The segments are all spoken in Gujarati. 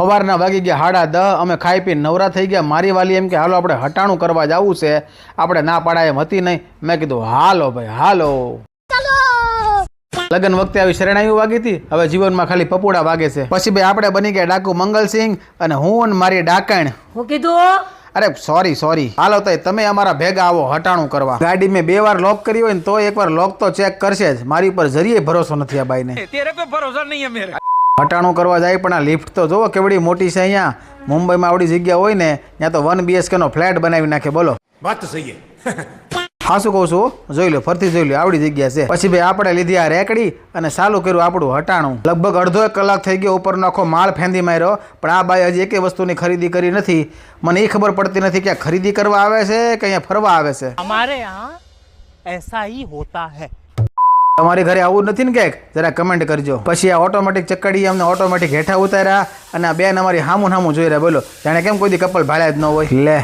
સવારના વાગી ગયા હાડા દહ અમે ખાઈ પીને નવરા થઈ ગયા. મારી વાલી એમ કે હાલો આપણે હટાણું કરવા જવું છે. આપણે ના પાડા એમ હતી નહીં. મેં કીધું હાલો ભાઈ હાલો. લગ્ન વખતે આવી શરણાઈ વાગી હતી. હવે જીવનમાં ખાલી પપોડા વાગે છે. પછી ભાઈ આપણે બની ગયા ડાકુ મંગલસિંહ અને હું અને મારી ડાકણ. હું કીધું? અરે સોરી સોરી હાલો તો તમે અમારા ભેગા આવો હટાણું કરવા. ગાડી મેં બે વાર લોક કરી હોય ને તો એક વાર લોક તો ચેક કરશે જ. મારી ઉપર જરીએ ભરોસો નથી આ બાઈને. તેરે ભરોસો નહીં હટાણું કરવા જાય પણ આ લિફ્ટ તો જુઓ કેવડી મોટી છે અહીંયા. મુંબઈમાં આવડી જગ્યા હોય ને ત્યાં તો વન બીએસકે નો ફ્લેટ બનાવી નાખે બોલો. વાત સહી હા. શું કહું છું? જોઈ લો ફરતી જોઈ લો આવડી જગ્યા છે. પછી ભાઈ આપણે લીધી આ રેકડી અને ચાલુ કર્યું આપણું હટાણું. લગભગ અડધો એક કલાક થઈ ગયો ઉપરનો આખો માળ ફેંદી માર્યો પણ આ ભાઈ હજી એક વસ્તુની ખરીદી કરી નથી. મને એ ખબર પડતી નથી કે ખરીદી કરવા આવે છે કે અહીંયા ફરવા આવે છે. અમારે એસા હોતા હૈ. તમારી ઘરે આવું નથી ને ક્યાંક? જરા કમેન્ટ કરજો. પછી આ ઓટોમેટિક ચક્કડી અમને ઓટોમેટિક હેઠા ઉતાર્યા અને આ બેન અમારી હામું હામું જોઈ રહ્યા. બોલો જાણે કેમ કોઈ દી કપલ ભાડ્યા જ ન હોય. લે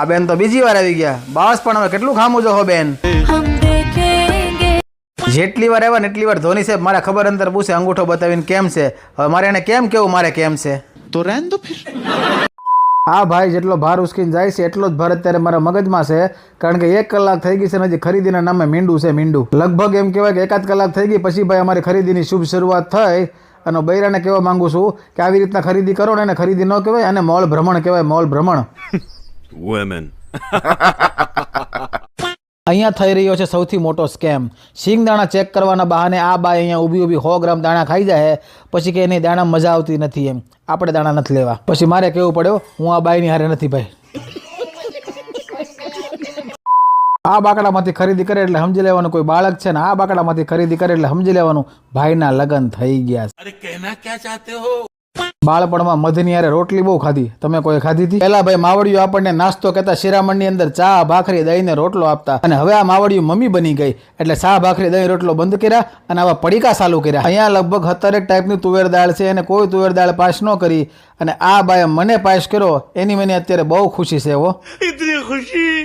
આ બેન તો બીજી વાર આવી ગયા. બસ પણ હવે કેટલું ખામું જો હો બેન? જેટલી વાર આવ્યા ને એટલી વાર ધોની સાહેબ મારા ખબર અંતર પૂછે અંગૂઠો બતાવીને કેમ છે? હવે મારે એને કેમ કેવું મારે કેમ છે? તો રહેન દો ફિર. આ ભાઈ જેટલો ભાર ઉસકીને જાય છે, એટલો જ ભાર અત્યારે મારા મગજમાં છે. કારણ કે એક કલાક થઈ ગઈ છે ને હજી ખરીદીના નામે મીંડું છે, મીંડું. લગભગ એમ કહેવાય કે એકાદ કલાક થઈ ગઈ, પછી ભાઈ અમારી ખરીદીની શુભ શરૂઆત થઈ. અને બૈરાને કહેવા માંગુ છું કે આવી રીતના ખરીદી કરો ને એને ખરીદી ન કહેવાય, અને મોલ ભ્રમણ કહેવાય, મોલ ભ્રમણ. અહીંયા થઈ રહ્યો છે સૌથી મોટો સ્કેમ. સિંગ દાણા ચેક કરવાના બહાને આ બાય અહીંયા ઊભી ઊભી સો ગ્રામ દાણા ખાઈ જાય પછી કે એની દાણા મજા આવતી નથી એમ. આપણે દાણા નથી લેવા. પછી મારે કેવું પડ્યો, હું આ બાયની હારે નથી ભાઈ. આ બાકડામાંથી ખરીદી કરે એટલે સમજી લેવાનું કોઈ બાળક છે ને આ બાકડામાંથી ખરીદી કરે એટલે સમજી લેવાનું. ભાઈના લગ્ન થઈ ગયા અરે કહેના ક્યાં ચાહતે હો? બાળપણમાં મધની હારે રોટલી બહુ ખાધી. તમે કોઈ ખાધી હતી? પેલા ભાઈ માવડિયું આપણને નાસ્તો કહેતા શિરામણની અંદર ચા, ભાખરી, દહીંને રોટલો આપતા. અને હવે આ માવડિયું મમ્મી બની ગઈ. એટલે ચા, ભાખરી, દહીં, રોટલો બંધ કર્યા અને આવા પડીકા ચાલુ કર્યા. અહીંયા લગભગ હતરેક ટાઈપની તુવેર દાળ છે અને કોઈ તુવેર દાળ પાસ ન કરી. અને આ બાએ મને પાસ કર્યો. એની મને અત્યારે બહુ ખુશી છે એવો ખુશી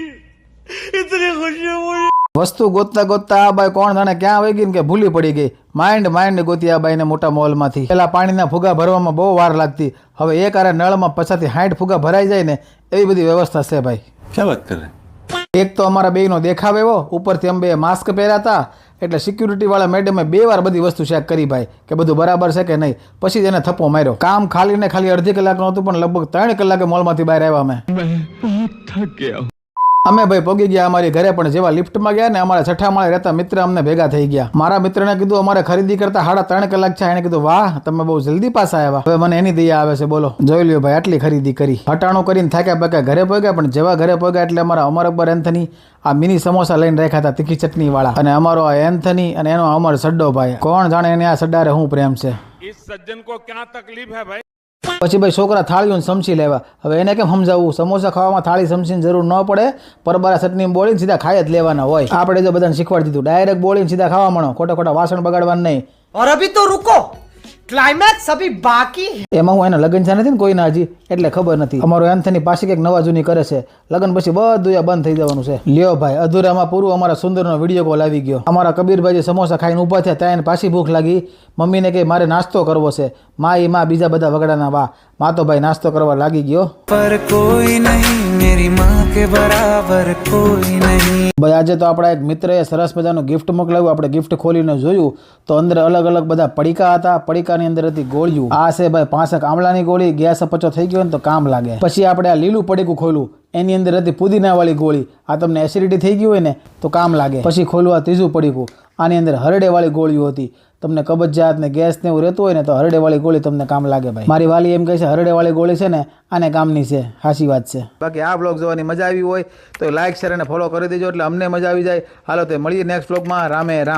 ખુશી વસ્તુ ગોતતા ગોતતા આ બાઈ કોણ જાણે ક્યાં આવી ગઈ ને કે ભૂલી પડી ગઈ. માઇન્ડ માઇન્ડ ગોતી આ બાઈને મોટા મોલમાંથી. પેલા પાણીના ફુગા ભરવામાં બહુ વાર લાગતી. હવે એક આરે નળમાં પછાથી હાઈઠ ફુગા ભરાઈ જાય ને એવી બધી વ્યવસ્થા છે ભાઈ. ક્યાં વાત કરે? એક તો અમારા બેયનો દેખાવ એવો. ઉપરથી અમે બે માસ્ક પહેર્યા હતા એટલે સિક્યુરિટી વાળા મેડમે બે વાર બધી વસ્તુ ચેક કરી ભાઈ કે બધું બરાબર છે કે નહીં. પછી એને થપ્પો માર્યો. કામ ખાલી ને ખાલી અડધી કલાકનું હતું પણ લગભગ ત્રણ કલાકે મોલમાંથી બહાર આવ્યા અમે. અમે ભાઈ પગી ગયા, અમારી ઘરે પણ જેવા લિફ્ટમાં ગયા ને અમારા છઠ્ઠા માળે રહેતા મિત્ર અમને ભેગા થઈ ગયા. મારા મિત્રને કીધું, અમારે ખરીદી કરતા સાડા ત્રણ કલાક છે. એને કીધું, વાહ, તમે બહુ જલ્દી પાછા આવ્યા. હવે મને એની દયા આવે છે, બોલો. જોઈ લ્યો ભાઈ, આટલી ખરીદી કરી. હટાણું કરીને થાક્યા પાક્યા ઘરે પગ્યા, પણ જેવા ઘરે પગ્યા એટલે અમારા અમર અકબર એન્થની આ મિની સમોસા લઈને રાખ્યા હતા, તીખી ચટણી વાળા અને અમારો આ એન્થની અને એનો અમર સડ્ડો ભાઈ. કોણ જાણે એને આ સડ્ડારે હું પ્રેમ છે? સજ્જન કો ક્યાં તકલીફ હે ભાઈ પછી ભાઈ છોકરા થાળીઓને સમસી લેવા. હવે એને કેમ સમજાવવું? સમોસા ખાવામાં થાળી સમસીની જરૂર ન પડે. પરબારા સટની બોળીને સીધા ખાઈ જ લેવાના હોય. આપણે જો બધાને શીખવાડી દીધું. ડાયરેક્ટ બોળીને સીધા ખાવા મળો. ખોટા ખોટા વાસણ બગાડવા નહીં. અરે તો રૂકો. ક્લાઇમેક્સ અભી બાકી એમાં હું એના લગન છે નથી ને કોઈના હજી એટલે ખબર નથી. અમારો એન્થની પાસે કંઈક નવા જૂની કરે છે. લગન પછી બધું બંધ થઈ જવાનું છે. લ્યો ભાઈ અધૂરામાં પૂરું અમારા સુંદરનો વીડિયો કોલ આવી ગયો. અમારા કબીરભાઈજી સમોસા ખાઈને ઊભા થયા ત્યાં એને પાછી ભૂખ લાગી. મમ્મીને કે મારે નાસ્તો કરવો છે. મા એ મા બીજા બધા વગડાના વા મા તો ભાઈ નાસ્તો કરવા લાગી ગયો. પર કોઈ નહીં મેરી માં કે બરાબર કોઈ નહીં. ભાઈ, આજે તો આપણા એક મિત્રએ સરસ મજાનું ગિફ્ટ મોકલાવ્યું. આપણે ગિફ્ટ ખોલીને જોયું તો અંદર અલગ અલગ બધા પડીકા હતા. પડીકાની અંદર હતી ગોળીઓ. આ છે ભાઈ, પાંસઠ આમળાની ગોળી, ગેસ અપચો થઈ ગયો ને તો કામ લાગે. પછી આપણે આ લીલું પડીકું ખોલ્યું. એની અંદર હતી પુદીનાવાળી ગોળી. આ તમને એસિડિટી થઈ ગઈ હોય ને તો કામ લાગે. પછી ખોલવા ત્રીજું પડીકું. આની અંદર હરડેવાળી ગોળીઓ હતી. તમને કબજિયાત ને ગેસ ને એવું રહેતું હોય ને તો હરડેવાળી ગોળી તમને કામ લાગે ભાઈ. મારી વાલી એમ કહે છે, હરડેવાળી ગોળી છે ને, આને કામની છે સાચી વાત છે. બાકી આ બ્લોગ જોવાની મજા આવી હોય તો લાઇક શેર અને ફોલો કરી દેજો એટલે અમને મજા આવી જાય. હાલો તો મળીએ નેક્સ્ટ બ્લોગમાં રામે રામ.